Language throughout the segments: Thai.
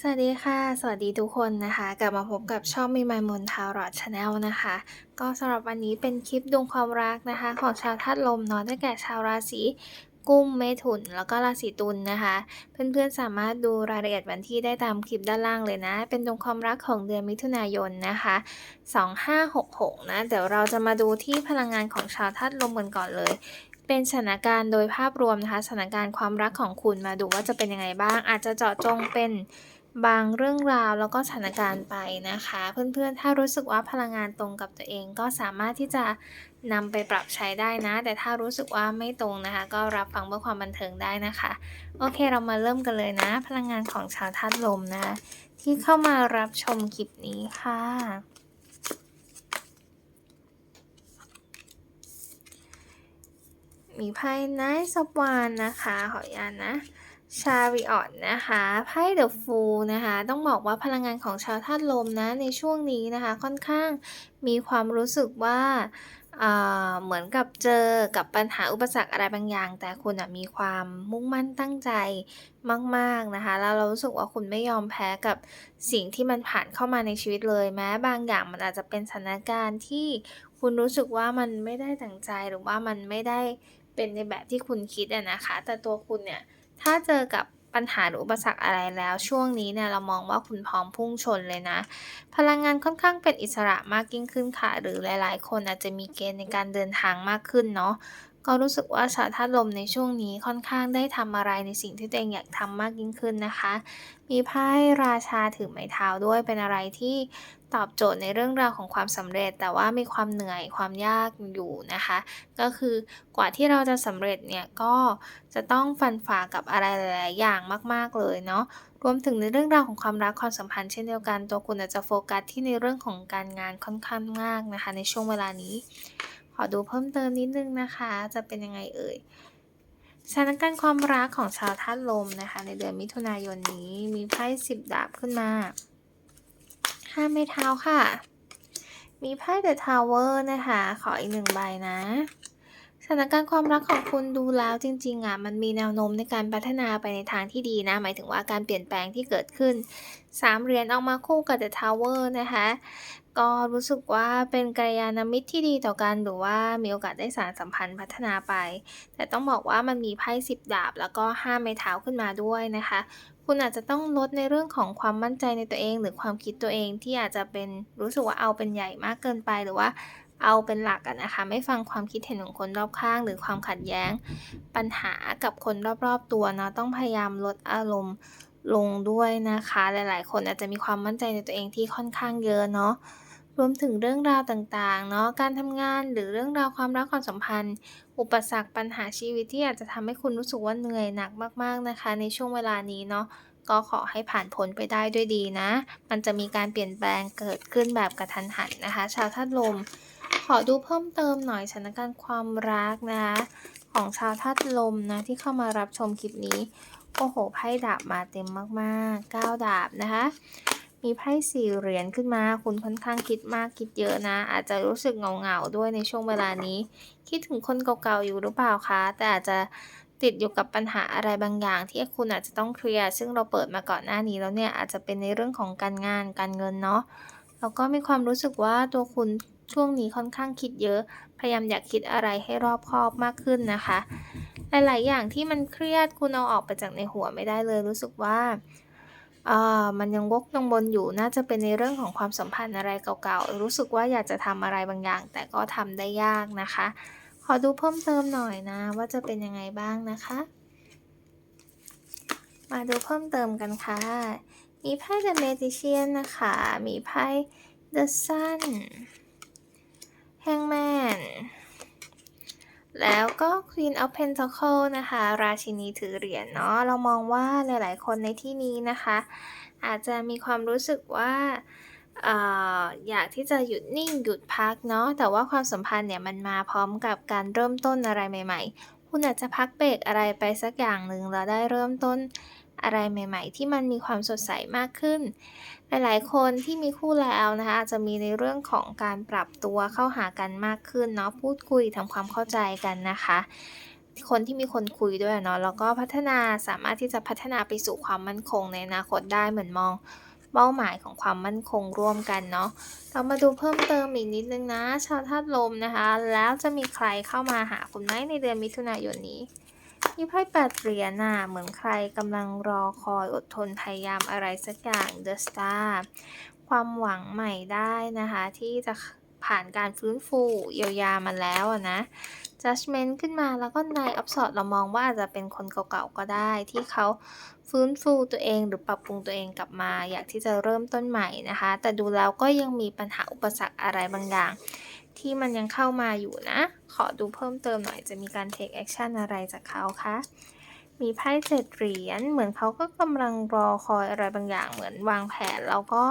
สวัสดีค่ะ สวัสดีทุกคนนะคะ กลับมาพบกับช่องมีมายมนทารอดชาแนลนะคะ ก็สำหรับวันนี้เป็นคลิปดวงความรักนะคะ ของชาวธาตุลมเนาะได้แก่ชาวราศีกุมเมถุน แล้วก็ราศีตุลนะคะ เพื่อนๆสามารถดูรายละเอียดวันที่ได้ตามคลิปด้านล่างเลยนะ เป็นดวงความรักของเดือนมิถุนายนนะคะ 2566 นะ เดี๋ยวเราจะมาดูที่พลังงานของชาวธาตุลมกันก่อนเลยเป็นสถานการณ์โดยภาพรวมนะคะสถานการณ์ความรักของคุณมาดูว่าจะเป็นยังไงบ้าง อาจจะเจาะจงเป็น บางเรื่องราวแล้วก็สถานการณ์ไปนะคะ เพื่อนๆ ถ้ารู้สึกว่าพลังงานตรงกับตัวเองก็สามารถที่จะนำไปปรับใช้ได้นะ แต่ถ้ารู้สึกว่าไม่ตรงนะคะ ก็รับฟังเพื่อความบันเทิงได้นะคะ โอเคเรามาเริ่มกันเลยนะ พลังงานของชาวธาตุลมนะคะที่เข้ามารับชมคลิปนี้ค่ะมีไพ่ Knight of w a n นะคะ ขออนุญาตนะ ชาริออตนะคะไพ่เดอะฟูลนะคะ ต้องบอกว่าพลังงานของชาวธาตุลมนะในช่วงนี้นะคะ ค่อนข้างมีความรู้สึกว่าเหมือนกับเจอกับปัญหาอุปสรรคอะไรบางอย่าง แต่คุณมีความมุ่งมั่นตั้งใจมาก ๆ นะคะ แล้วเรารู้สึกว่าคุณไม่ยอมแพ้กับสิ่งที่มันผ่านเข้ามาในชีวิตเลยแม้บางอย่างมันอาจจะเป็นสถานการณ์ที่คุณรู้สึกว่ามันไม่ได้ดั่งใจหรือว่ามันไม่ได้เป็นในแบบที่คุณคิดนะคะ แต่ตัวคุณเนี่ย ถ้าเจอกับปัญหาหรืออุปสรรคอะไรแล้ว ช่วงนี้เนี่ยเรามองว่าคุณพร้อมพุ่งชนเลยนะ พลังงานค่อนข้างเป็นอิสระมากยิ่งขึ้นค่ะ หรือหลาย ๆ คนอาจจะมีเกณฑ์ในการเดินทางมากขึ้นเนาะ ก็รู้สึกว่าชาธาตุลมในช่วงนี้ค่อนข้างได้ทำอะไรในสิ่งที่ตัวเองอยากทำมากยิ่งขึ้นนะคะ มีไพ่ราชาถือไม้เท้าด้วยเป็นอะไรที่ตอบโจทย์ในเรื่องราวของความสำเร็จ แต่ว่ามีความเหนื่อยความยากอยู่นะคะ ก็คือกว่าที่เราจะสำเร็จเนี่ยก็จะต้องฟันฝ่ากับอะไรหลาย ๆ อย่างมาก ๆ เลยเนาะรวมถึงในเรื่องราวของความรักความสัมพันธ์เช่นเดียวกันตัวคุณอาจจะโฟกัสที่ในเรื่องของการงานค่อนข้างมากนะคะ ในช่วงเวลานี้ ขอดูเพิ่มเติมนิดนึงนะคะ จะเป็นยังไงเอ่ยสถานการณ์ความรักของชาวธาตุลมนะคะ ในเดือนมิถุนายนนี้มีไพ่สิบดาบขึ้นมาห้าไม้เท้าค่ะ มีไพ่เดอะทาวเวอร์นะคะ ขออีกหนึ่งใบนะสถานการณ์ความรักของคุณดูแล้วจริงๆอะมันมีแนวโน้มในการพัฒนาไปในทางที่ดีนะ หมายถึงว่าการเปลี่ยนแปลงที่เกิดขึ้นสามเหรียญออกมาคู่กับ The Tower นะคะ ก็รู้สึกว่าเป็นกัลยาณมิตรที่ดีต่อกันหรือว่ามีโอกาสได้สานสัมพันธ์พัฒนาไป แต่ต้องบอกว่ามันมีไพ่สิบดาบ แล้วก็ห้าไม้เท้าขึ้นมาด้วยนะคะ คุณอาจจะต้องลดในเรื่องของความมั่นใจในตัวเอง หรือความคิดตัวเองที่อาจจะเป็นรู้สึกว่าเอาเป็นใหญ่มากเกินไปหรือว่าเอาเป็นหลักอะนะคะ ไม่ฟังความคิดเห็นของคนรอบข้าง หรือความขัดแย้ง ปัญหากับคนรอบๆตัวเนาะต้องพยายามลดอารมณ์ลงด้วยนะคะ หลายๆ คนอาจจะมีความมั่นใจในตัวเองที่ค่อนข้างเยอะเนาะ รวมถึงเรื่องราวต่างๆ เนาะ การทำงานหรือเรื่องราวความรักความสัมพันธ์ อุปสรรคปัญหาชีวิตที่อาจจะทำให้คุณรู้สึกว่าเหนื่อยหนักมากๆนะคะ ในช่วงเวลานี้เนาะ ก็ขอให้ผ่านพ้นไปได้ด้วยดีนะ มันจะมีการเปลี่ยนแปลงเกิดขึ้นแบบกระทันหันนะคะ ชาวธาตุลม ขอดูเพิ่มเติมหน่อยสถานการณ์ความรักนะคะ ของชาวธาตุลมนะที่เข้ามารับชมคลิปนี้ โอ้โห ไพ่ดาบมาเต็มมากๆ 9 ดาบนะคะ มีไพ่สี่เหรียญขึ้นมา คุณค่อนข้างคิดมากคิดเยอะนะ อาจจะรู้สึกเหงาๆด้วยในช่วงเวลานี้ คิดถึงคนเก่าๆอยู่หรือเปล่าคะ แต่อาจจะติดอยู่กับปัญหาอะไรบางอย่าง ที่คุณอาจจะต้องเคลียร์ ซึ่งเราเปิดมาก่อนหน้านี้แล้วเนี่ยอาจจะเป็นในเรื่องของการงานการเงินเนาะ แล้วก็มีความรู้สึกว่าตัวคุณช่วงนี้ค่อนข้างคิดเยอะ พยายามอยากคิดอะไรให้รอบคอบมากขึ้นนะคะ หลายๆ อย่างที่มันเครียดคุณเอาออกไปจากในหัวไม่ได้เลยรู้สึกว่า อ่อมันยังวกยังวนอยู่น่าจะเป็นในเรื่องของความสัมพันธ์อะไรเก่าๆ รู้สึกว่าอยากจะทำอะไรบางอย่าง แต่ก็ทำได้ยากนะคะ ขอดูเพิ่มเติมหน่อยนะ ว่าจะเป็นยังไงบ้างนะคะ มาดูเพิ่มเติมกันค่ะ มีไพ่ The Magician นะคะ มีไพ่ The Sun Hangman แล้วก็ Queen of Pentacle นะคะ ราชินีถือเหรียญเนาะ เรามองว่าหลายๆ คนในที่นี้นะคะ อาจจะมีความรู้สึกว่าอยากที่จะหยุดนิ่งหยุดพักเนาะ แต่ว่าความสัมพันธ์เนี่ยมันมาพร้อมกับการเริ่มต้นอะไรใหม่ ๆ คุณอาจจะพักเบรกอะไรไปสักอย่างหนึ่งแล้วได้เริ่มต้น อะไรใหม่ ๆ ที่มันมีความสดใสมากขึ้น หลายๆ คนที่มีคู่แล้วนะคะอาจจะมีในเรื่องของการปรับตัวเข้าหากันมากขึ้นเนาะพูดคุยทำความเข้าใจกันนะคะ คนที่มีคนคุยด้วยเนาะแล้วก็พัฒนาสามารถที่จะพัฒนาไปสู่ความมั่นคงในอนาคตได้เหมือนมองเป้าหมายของความมั่นคงร่วมกันเนาะ เรามาดูเพิ่มเติมอีกนิดนึงนะ ชาวธาตุลมนะคะ แล้วจะมีใครเข้ามาหาคุณไหมในเดือนมิถุนายนนี้ มีไพ่แปดเหรียญน่ะ เหมือนใครกำลังรอคอยอดทนพยายามอะไรสักอย่าง The Star ความหวังใหม่ได้นะคะ ที่จะผ่านการฟื้นฟูเยียวยามาแล้วนะ Judgment ขึ้นมาแล้วก็ Knight of Swords เรามองว่าอาจจะเป็นคนเก่าๆก็ได้ ที่เขาฟื้นฟูตัวเองหรือปรับปรุงตัวเองกลับมา อยากที่จะเริ่มต้นใหม่นะคะ แต่ดูแล้วก็ยังมีปัญหาอุปสรรคอะไรบางอย่าง ที่มันยังเข้ามาอยู่นะ ขอดูเพิ่มเติมหน่อยจะมีการ take action อะไรจากเขาคะ มีไพ่เจ็ดเหรียญเหมือนเขาก็กำลังรอคอยอะไรบางอย่างเหมือนวางแผน แล้วก็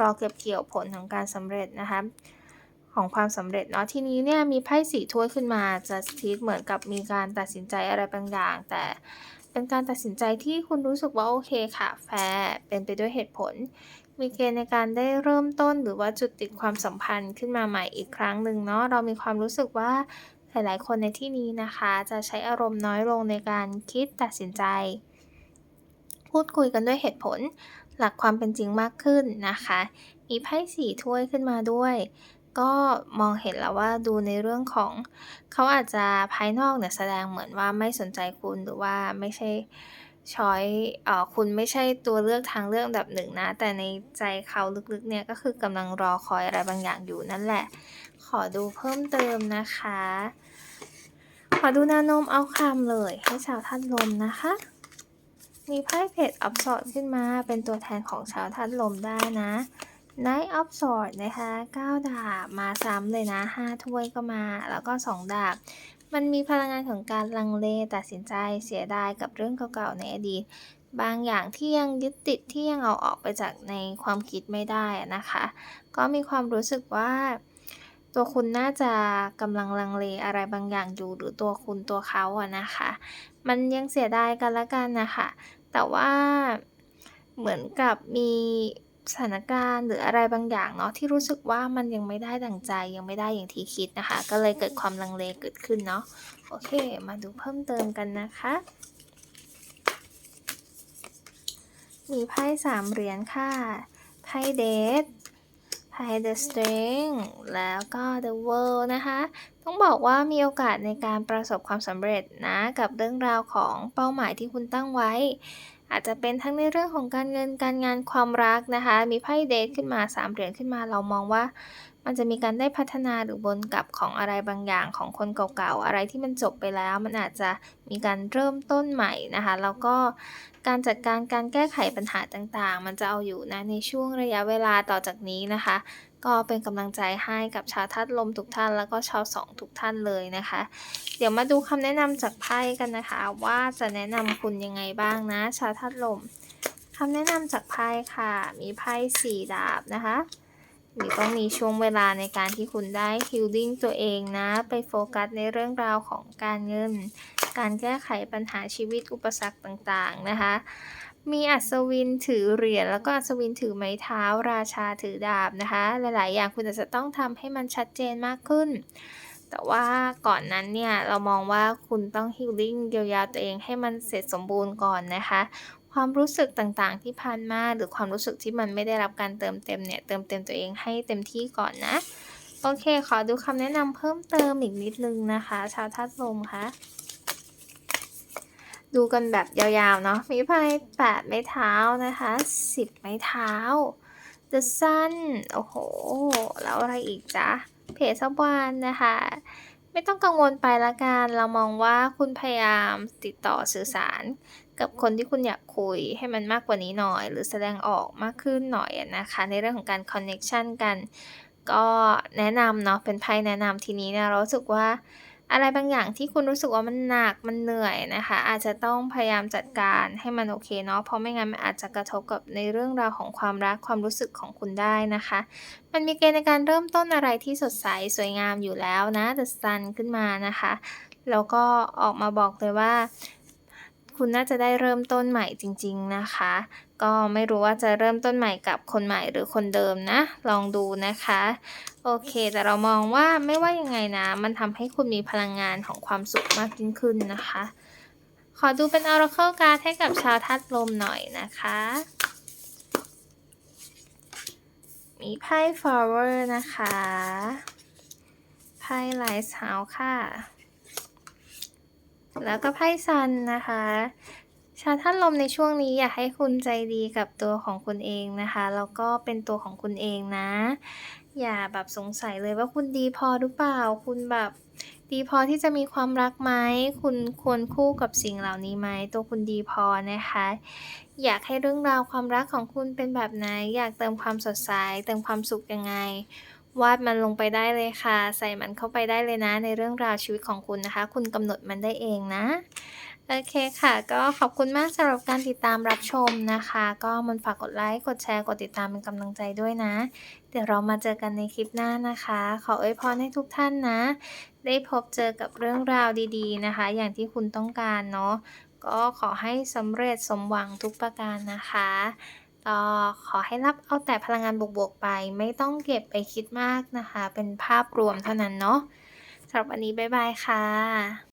รอเก็บเกี่ยวผลของการสำเร็จนะคะของความสำเร็จเนาะทีนี้เนี่ยมีไพ่สี่ถ้วยขึ้นมา Justice เหมือนกับมีการตัดสินใจอะไรบางอย่าง แต่เป็นการตัดสินใจที่คุณรู้สึกว่าโอเคค่ะ แฟร์เป็นไปด้วยเหตุผล มีเกณฑ์ในการได้เริ่มต้นหรือว่าจุดติดความสัมพันธ์ขึ้นมาใหม่อีกครั้งหนึ่งเนาะเรามีความรู้สึกว่าหลายๆ คนในที่นี้นะคะ จะใช้อารมณ์น้อยลงในการคิดตัดสินใจ พูดคุยกันด้วยเหตุผลหลักความเป็นจริงมากขึ้นนะคะ มีไพ่สี่ถ้วยขึ้นมาด้วย ก็มองเห็นแล้วว่าดูในเรื่องของเขาอาจจะภายนอกเนี่ยแสดงเหมือนว่าไม่สนใจคุณหรือว่าไม่ใช่ ช้อยเอ่อคุณไม่ใช่ตัวเลือกทางเลือกอันดับหนึ่งนะ แต่ในใจเขาลึกๆเนี่ยก็คือกำลังรอคอยอะไรบางอย่างอยู่นั่นแหละ ขอดูเพิ่มเติมนะคะ ขอดูแนวโน้มเอาคำเลยให้ชาวธาตุลมนะคะ มีไพ่เพจ of Swords ขึ้นมาเป็นตัวแทนของชาวธาตุลมได้นะ Knight of Swords นะคะ 9 ดาบ มาซ้ำเลยนะ 5 ถ้วยก็มา แล้วก็ 2 ดาบ มันมีพลังงานของการลังเลตัดสินใจเสียดายกับเรื่องเก่าๆในอดีต บางอย่างที่ยังยึดติดที่ยังเอาออกไปจากในความคิดไม่ได้นะคะ ก็มีความรู้สึกว่า ตัวคุณน่าจะกำลังลังเลอะไรบางอย่างอยู่หรือตัวคุณตัวเขาอะนะคะ มันยังเสียดายกันละกันนะคะแต่ว่าเหมือนกับมี สถานการณ์หรืออะไรบางอย่างเนาะที่รู้สึกว่ามันยังไม่ได้ดั่งใจยังไม่ได้อย่างที่คิดนะคะ ก็เลยเกิดความลังเลเกิดขึ้นเนาะโอเค มาดูเพิ่มเติมกันนะคะมีไพ่สามเหรียญค่ะ ไพ่ Death ไพ่ The Strength แล้วก็ The World นะคะ ต้องบอกว่ามีโอกาสในการประสบความสำเร็จนะ กับเรื่องราวของเป้าหมายที่คุณตั้งไว้ อาจจะเป็นทั้งในเรื่องของการเงินการงานความรักนะคะ มีไพ่เดทขึ้นมาสามเหรียญขึ้นมา เรามองว่า มันจะมีการได้พัฒนาหรือวนกับของอะไรบางอย่างของคนเก่าๆ อะไรที่มันจบไปแล้ว มันอาจจะมีการเริ่มต้นใหม่นะคะ แล้วก็การจัดการการแก้ไขปัญหาต่างๆ มันจะเอาอยู่นะในช่วงระยะเวลาต่อจากนี้นะคะ ก็เป็นกำลังใจให้กับชาวธาตุลมทุกท่าน แล้วก็ชาวสองทุกท่านเลยนะคะ เดี๋ยวมาดูคำแนะนำจากไพ่กันนะคะ ว่าจะแนะนำคุณยังไงบ้างนะ ชาวธาตุลมคำแนะนำจากไพ่ค่ะ มีไพ่สี่ดาบนะคะ หรือต้องมีช่วงเวลาในการที่คุณได้ healing ตัวเองนะ ไปโฟกัสในเรื่องราวของการเงิน การแก้ไขปัญหาชีวิตอุปสรรคต่างๆนะคะ มีอัศวินถือเหรียญแล้วก็อัศวินถือไม้เท้า ราชาถือดาบนะคะ หลาย ๆ อย่างคุณอาจจะต้องทำให้มันชัดเจนมากขึ้น แต่ว่าก่อนนั้นเนี่ยเรามองว่าคุณต้อง healing เยียวยาตัวเองให้มันเสร็จสมบูรณ์ก่อนนะคะ ความรู้สึกต่างๆ ที่ผ่านมาหรือความรู้สึกที่มันไม่ได้รับการเติมเต็มเนี่ยเติมเต็มตัวเองให้เต็มที่ก่อนนะ โอเค ขอดูคำแนะนำเพิ่มเติมอีกนิดนึงนะคะ ชาวธาตุลมคะดูกันแบบยาวๆเนาะมีไพ่แปดไม้เท้านะคะสิบไม้เท้า The Sun โอ้โห แล้วอะไรอีกจ๊ะเพจซับวานนะคะ ไม่ต้องกังวลไปละกัน เรามองว่าคุณพยายามติดต่อสื่อสาร กับคนที่คุณอยากคุยให้มันมากกว่านี้หน่อย หรือแสดงออกมากขึ้นหน่อยนะคะ ในเรื่องของการคอนเน็ชันกัน ก็แนะนำเนาะเป็นไพ่แนะนำทีนี้เนี่ยเรารู้สึกว่า อะไรบางอย่างที่คุณรู้สึกว่ามันหนักมันเหนื่อยนะคะ อาจจะต้องพยายามจัดการให้มันโอเคเนาะเพราะไม่งั้นมันอาจจะกระทบกับในเรื่องราวของความรักความรู้สึกของคุณได้นะคะ มันมีเกณฑ์ในการเริ่มต้นอะไรที่สดใสสวยงามอยู่แล้วนะ The Sun ขึ้นมานะคะแล้วก็ออกมาบอกเลยว่า คุณน่าจะได้เริ่มต้นใหม่จริง ๆนะคะ ก็ไม่รู้ว่าจะเริ่มต้นใหม่กับคนใหม่หรือคนเดิมนะ ลองดูนะคะ โอเค แต่เรามองว่าไม่ว่ายังไงนะ มันทำให้คุณมีพลังงานของความสุขมากยิ่งขึ้นนะคะ ขอดูเป็น Oracle Card ให้กับชาวธาตุลมหน่อยนะคะ มีไพ่ Flower นะคะ ไพ่ Lighthouse ค่ะ แล้วก็ไพ่ซันนะคะ ชาวท่านลมในช่วงนี้อยากให้คุณใจดีกับตัวของคุณเองนะคะแล้วก็เป็นตัวของคุณเองนะ อย่าแบบสงสัยเลยว่าคุณดีพอหรือเปล่า คุณแบบดีพอที่จะมีความรักไหมคุณควรคู่กับสิ่งเหล่านี้ไหมตัวคุณดีพอนะคะ อยากให้เรื่องราวความรักของคุณเป็นแบบไหน อยากเติมความสดใสเติมความสุขยังไง วาดมันลงไปได้เลยค่ะ ใส่มันเข้าไปได้เลยนะ ในเรื่องราวชีวิตของคุณนะคะ คุณกำหนดมันได้เองนะ โอเคค่ะ ก็ขอบคุณมากสำหรับการติดตามรับชมนะคะ ก็มันฝากกดไลค์ กดแชร์ กดติดตามเป็นกำลังใจด้วยนะ เดี๋ยวเรามาเจอกันในคลิปหน้านะคะ ขออวยพรให้ทุกท่านนะ ได้พบเจอกับเรื่องราวดีๆนะคะ อย่างที่คุณต้องการเนาะ ก็ขอให้สำเร็จสมหวังทุกประการนะคะก็ขอให้รับเอาแต่พลังงานบวกๆไป ไม่ต้องเก็บไปคิดมากนะคะ เป็นภาพรวมเท่านั้นเนาะสำหรับวันนี้บ๊ายบายค่ะ